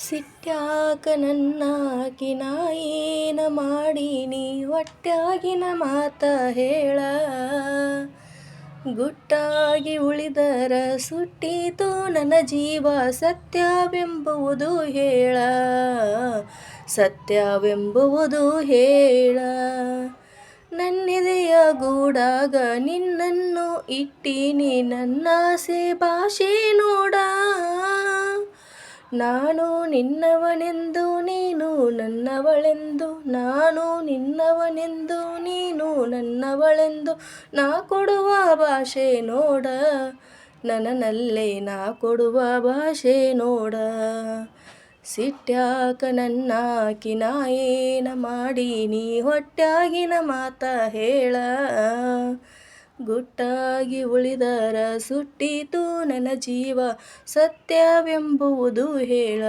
ಸಿಟ್ಟ್ಯಾಕ ನನ್ನಾಕಿ ನಾ ಏನ ಮಾಡೀನಿ? ಒಟ್ಟಾಗಿನ ಮಾತ ಹೇಳ. ಗುಟ್ಟಾಗಿ ಉಳಿದರ ಸುಟ್ಟಿತು ನನ್ನ ಜೀವ, ಸತ್ಯವೆಂಬುವುದು ಹೇಳ. ಸತ್ಯವೆಂಬುವುದು ಹೇಳ. ನನ್ನೆದೆಯ ಗೂಡಾಗ ನಿನ್ನನ್ನು ಇಟ್ಟೀನಿ, ನನ್ನಾಸೆ ಭಾಷೆ ನೋಡ. ನಾನು ನಿನ್ನವನೆಂದು, ನೀನು ನನ್ನವಳೆಂದು, ನಾನು ನಿನ್ನವನೆಂದು, ನೀನು ನನ್ನವಳೆಂದು ನಾ ಕೊಡುವ ಭಾಷೆ ನೋಡ. ನನನಲ್ಲೇ ನಾ ಕೊಡುವ ಭಾಷೆ ನೋಡ. ಸಿಟ್ಯಾಕ ನನ್ನಾಕಿ ನಾ ಏನ ನೀ ಹೊಟ್ಯಾಗಿನ ಮಾತ ಹೇಳ. ಗುಟ್ಟಾಗಿ ಉಳಿದರ ಸುಟ್ಟಿತು ನನ್ನ ಜೀವ. ಸತ್ಯವೆಂಬುವುದು ಹೇಳ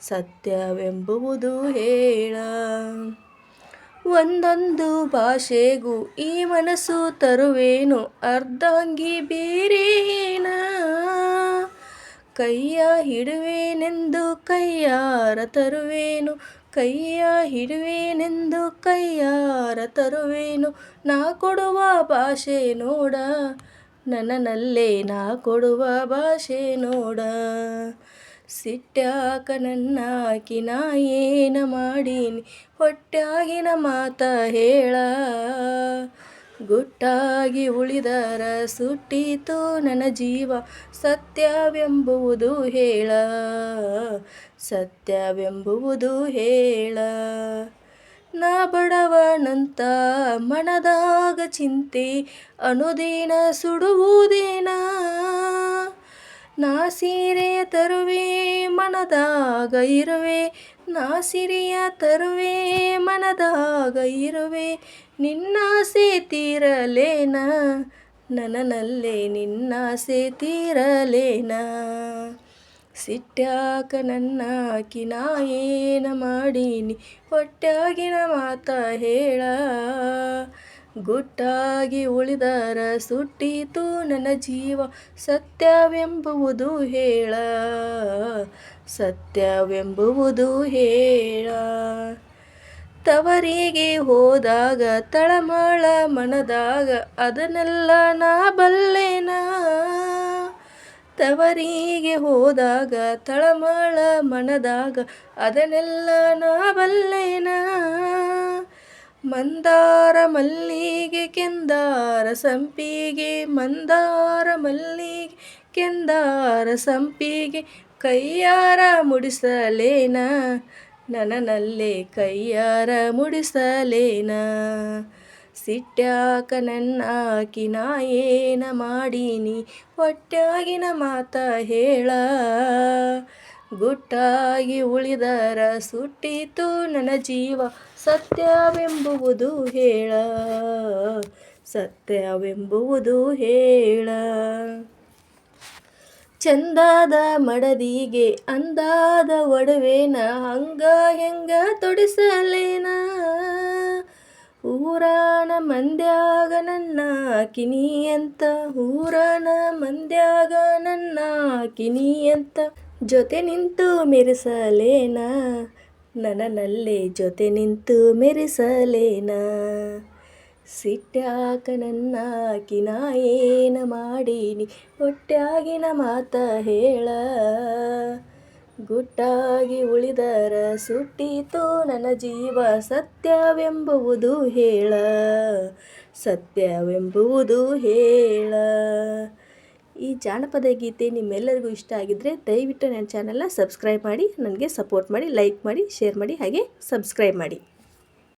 ಸತ್ಯವೆಂಬುವುದು ಹೇಳ. ಒಂದೊಂದು ಭಾಷೆಗೂ ಈ ಮನಸ್ಸು ತರುವೇನು? ಅರ್ಧಾಂಗಿ ಬೇರೇನ ಕೈಯ ಹಿಡುವೇನೆಂದು ಕೈಯಾರ ತರುವೇನು? ಕೈಯ ಹಿಡುವೇನೆಂದು ಕೈಯಾರ ತರುವೇನು. ನಾ ಕೊಡುವ ಭಾಷೆ ನೋಡ ನನ್ನಲ್ಲೇ ನಾ ಕೊಡುವ ಭಾಷೆ ನೋಡ. ಸಿಟ್ಟ್ಯಾಕ ನನ್ನಾಕಿ ನಾ ಏನ ಮಾಡೀನಿ, ಹೊಟ್ಯಾಗಿನ ಮಾತ ಹೇಳ. ಗುಟ್ಟಾಗಿ ಉಳಿದರ ಸುಟ್ಟಿತು ನನ್ನ ಜೀವ. ಸತ್ಯವೆಂಬುವುದು ಹೇಳ ಸತ್ಯವೆಂಬುವುದು ಹೇಳ. ನಾ ಬಡವನಂತ ಮನದಾಗ ಚಿಂತೆ, ಅನುದೀನ ಸುಡುವುದೇನ? ನಾ ಸೀರೆ ತರುವೆ ಮನದಾಗ ಇರುವೆ, ನಾ ಸಿರಿಯ ತರುವೆ ಮನದಾಗ ಇರುವೆ. ನಿನ್ನಾಸೆ ತೀರಲೇನ? ನನ್ನಲ್ಲೇ ನಿನ್ನಾಸೆ ತೀರಲೇನ? ಸಿಟ್ಟ್ಯಾಕ ನನ್ನಾಕಿ ನಾ ಏನ ಮಾಡೀನಿ? ಹೊಟ್ಟಾಗಿನ ಮಾತ ಹೇಳ. ಗುಟ್ಟಾಗಿ ಉಳಿದರ ಸುಟ್ಟಿತು ನನ್ನ ಜೀವ. ಸತ್ಯವೆಂಬುವುದು ಹೇಳ. ಸತ್ಯವೆಂಬುವುದು ಹೇಳ. ತವರಿಗೆ ಹೋದಾಗ ತಳಮಳ ಮನದಾಗ ಅದನ್ನೆಲ್ಲ ನಾ ಬಲ್ಲೆನಾ? ತವರಿಗೆ ಹೋದಾಗ ತಳಮಳ ಮನದಾಗ ಅದನ್ನೆಲ್ಲ ನಾ ಬಲ್ಲೇನ? ಮಂದಾರ ಮಲ್ಲಿಗೆ ಕೆಂದಾರ ಸಂಪಿಗೆ, ಮಂದಾರ ಮಲ್ಲಿಗೆ ಕೆಂದಾರ ಸಂಪಿಗೆ ಕೈಯಾರ ಮುಡಿಸಲೇನ? ನನ್ನಲ್ಲೇ ಕೈಯಾರ ಮುಡಿಸಲೇನ? ಸಿಟ್ಟ್ಯಾಕ ನನ್ನಾಕಿ ನಾ ಏನ ಮಾಡೀನಿ? ಒಟ್ಟಾಗಿನ ಮಾತ ಹೇಳ. ಗುಟ್ಟಾಗಿ ಉಳಿದರ ಸುಟ್ಟಿತು ನನ್ನ ಜೀವ, ಸತ್ಯವೆಂಬುವುದು ಹೇಳ. ಸತ್ಯವೆಂಬುವುದು ಹೇಳ. ಚಂದಾದ ಮಡದಿಗೆ ಅಂದಾದ ಒಡವೇನ ಹಂಗ ಹೆಂಗ ತೊಡಿಸಲೇನ? ಊರಾನ ಮಂದ್ಯಾಗ ನನ್ನ ಕಿನಿ ಅಂತ ಊರಾನ ಮಂದ್ಯಾಗ ನನ್ನ ಕಿನಿ ಅಂತ ಜೊತೆ ನಿಂತು ಮೆರೆಸಲೇನ? ನನ್ನಲ್ಲೇ ಜೊತೆ ನಿಂತು ಮೆರೆಸಲೇನ? ಸಿಟ್ಟ್ಯಾಕ ನನ್ನಾಕಿ ಏನ ಮಾಡೀನಿ? ಒಟ್ಟಾಗಿನ ಮಾತ ಹೇಳ. ಗುಟ್ಟಾಗಿ ಉಳಿದರ ಸುಟ್ಟಿತು ನನ್ನ ಜೀವ ಸತ್ಯವೆಂಬುವುದು ಹೇಳ. ಸತ್ಯವೆಂಬುವುದು ಹೇಳ. ಈ ಜಾನಪದ ಗೀತೆ ನಿಮ್ಮೆಲ್ಲರಿಗೂ ಇಷ್ಟ ಆಗಿದ್ದರೆ ದಯವಿಟ್ಟು ನನ್ನ ಚಾನಲ್ನ ಸಬ್ಸ್ಕ್ರೈಬ್ ಮಾಡಿ, ನನಗೆ ಸಪೋರ್ಟ್ ಮಾಡಿ, ಲೈಕ್ ಮಾಡಿ, ಶೇರ್ ಮಾಡಿ, ಹಾಗೆ ಸಬ್ಸ್ಕ್ರೈಬ್ ಮಾಡಿ.